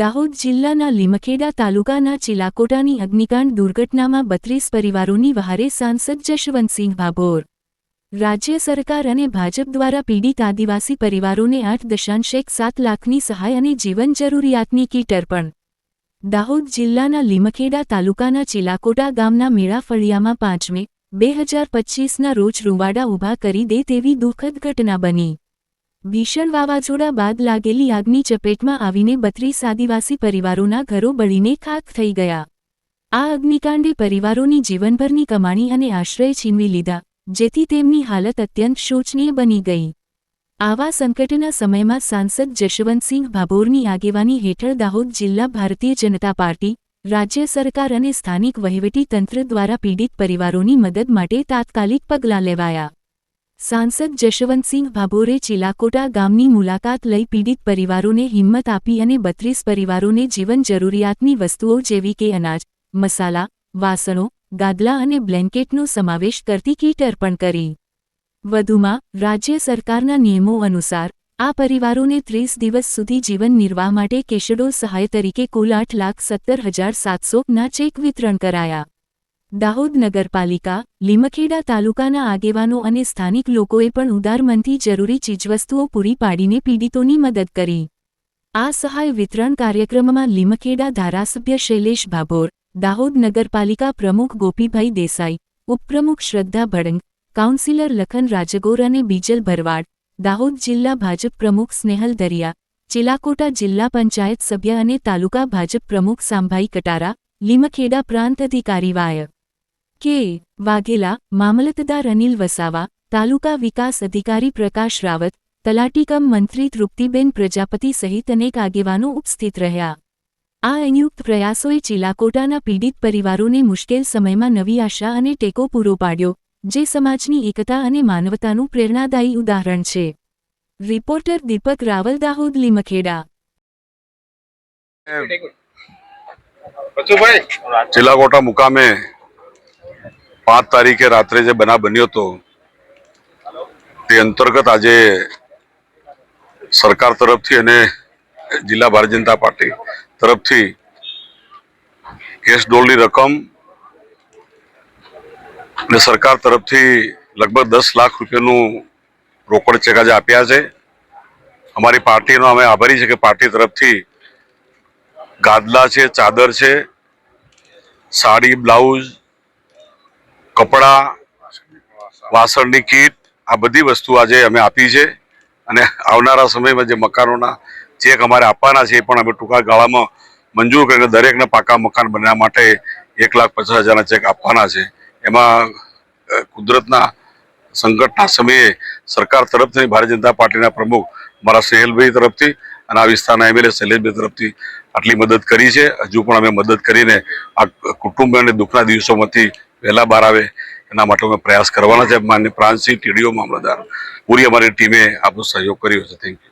દાહોદ જિલ્લાના લીમખેડા તાલુકાના ચિલાકોટાની અગ્નિકાંડ દુર્ઘટનામાં બત્રીસ પરિવારોની વહારે સાંસદ જશવંતસિંહ ભાભોર. રાજ્ય સરકાર અને ભાજપ દ્વારા પીડિત આદિવાસી પરિવારોને આઠ દશાંશ એક સાત લાખની સહાય અને જીવન જરૂરિયાતની કીટ અર્પણ. દાહોદ જિલ્લાના લીમખેડા તાલુકાના ચિલાકોટા ગામના મેળા ફળિયામાં પાંચ બે હજાર પચ્ચીસના રોજ રૂવાડા ઊભા કરી દે તેવી દુઃખદ ઘટના બની. ભીષણ વાવાઝોડા બાદ લાગેલી આગની ચપેટમાં આવીને બત્રીસ આદિવાસી પરિવારોના ઘરો બળીને ખાક થઈ ગયા. આ અગ્નિકાંડે પરિવારોની જીવનભરની કમાણી અને આશ્રય છીનવી લીધા, જેથી તેમની હાલત અત્યંત શોચનીય બની ગઈ. આવા સંકટના સમયમાં સાંસદ જશવંતસિંહ ભાભોરની આગેવાની હેઠળ દાહોદ જિલ્લા ભારતીય જનતા પાર્ટી, રાજ્ય સરકાર અને સ્થાનિક વહીવટી તંત્ર દ્વારા પીડિત પરિવારોની મદદ માટે તાત્કાલિક પગલાં લેવાયા. સાંસદ જશવંતસિંહ ભાભોરે ચિલાકોટા ગામની મુલાકાત લઈ પીડિત પરિવારોને હિંમત આપી અને બત્રીસ પરિવારોને જીવન જરૂરિયાતની વસ્તુઓ જેવી કે અનાજ, મસાલા, વાસણો, ગાદલા અને બ્લેન્કેટનો સમાવેશ કરતી કીટ અર્પણ કરી. વધુમાં, રાજ્ય સરકારના નિયમો અનુસાર, આ પરિવારોને ત્રીસ દિવસ સુધી જીવન નિર્વાહ માટે કેશડો સહાય તરીકે કુલ આઠ લાખ સત્તર હજાર સાતસોના ચેક વિતરણ કરાયા. દાહોદ નગરપાલિકા, લીમખેડા તાલુકાના આગેવાનો અને સ્થાનિક લોકોએ પણ ઉદારમનથી જરૂરી ચીજવસ્તુઓ પૂરી પાડીને પીડિતોની મદદ કરી. આ સહાય વિતરણ કાર્યક્રમમાં લીમખેડા ધારાસભ્ય શૈલેષ ભાભોર, દાહોદ નગરપાલિકા પ્રમુખ ગોપીભાઈ દેસાઈ, ઉપપ્રમુખ શ્રદ્ધા ભડંગ, કાઉન્સિલર લખન રાજગોર અને બીજલ ભરવાડ, દાહોદ જિલ્લા ભાજપ પ્રમુખ સ્નેહલ દરિયા, ચિલાકોટા જિલ્લા પંચાયત સભ્ય અને તાલુકા ભાજપ પ્રમુખ સાંભાઈ કટારા, લીમખેડા પ્રાંત અધિકારી વાય. કે. વાઘેલા, મામલતદાર અનિલ વસાવા, તાલુકા વિકાસ અધિકારી પ્રકાશ રાવત તલાટીકમ મંત્રી તૃપ્તિબેન પ્રજાપતિ સહિત અનેક આગેવાનો ઉપસ્થિત રહ્યા. આ સંયુક્ત પ્રયાસોએ ચિલાકોટાના પીડિત પરિવારોને મુશ્કેલ સમયમાં નવી આશા અને ટેકો પૂરો પાડ્યો, જે સમાજની એકતા અને માનવતાનું પ્રેરણાદાયી ઉદાહરણ છે. રિપોર્ટર દીપક રાવલ, દાહોદ, લીમખેડા. ચિલાકોટા મુકામે પાંચ તારીખે રાત્રે જે બનાવ બન્યો હતો, તે અંતર્ગત આજે સરકાર તરફથી અને જિલ્લા ભારતીય જનતા પાર્ટી તરફથી કેશ ડોલની રકમ અને સરકાર તરફથી લગભગ દસ લાખ રૂપિયાનું રોકડ ચેક આજે આપ્યા છે. અમારી પાર્ટીનો અમે આભારી છે કે પાર્ટી તરફથી ગાદલા છે, ચાદર છે, સાડી, બ્લાઉઝ કપડાં, વાસણની કીટ, આ બધી વસ્તુ આજે અમે આપી છે. અને આવનારા સમયમાં જે મકાનોના ચેક અમારે આપવાના છે, એ પણ અમે ટૂંકા ગાળામાં મંજૂર કરીને દરેકને પાકા મકાન બનાવવા માટે એક લાખ પચાસ હજારના ચેક આપવાના છે. એમાં કુદરતના સંકટના સમયે સરકાર તરફથી ભારતીય જનતા પાર્ટીના પ્રમુખ મારા સહેલભાઈ તરફથી અને આ વિસ્તારના એમએલએ શૈલેષભાઈ તરફથી આટલી મદદ કરી છે. હજુ પણ અમે મદદ કરીને આ કુટુંબ અને દુઃખના દિવસોમાંથી વહેલા બહાર આવે, એના માટે અમે પ્રયાસ કરવાના છે. માન્ય પ્રાંતસિંહ ટીડીઓ મામલતદાર. પૂરી અમારી ટીમે આપણો સહયોગ કર્યો છે. Thank you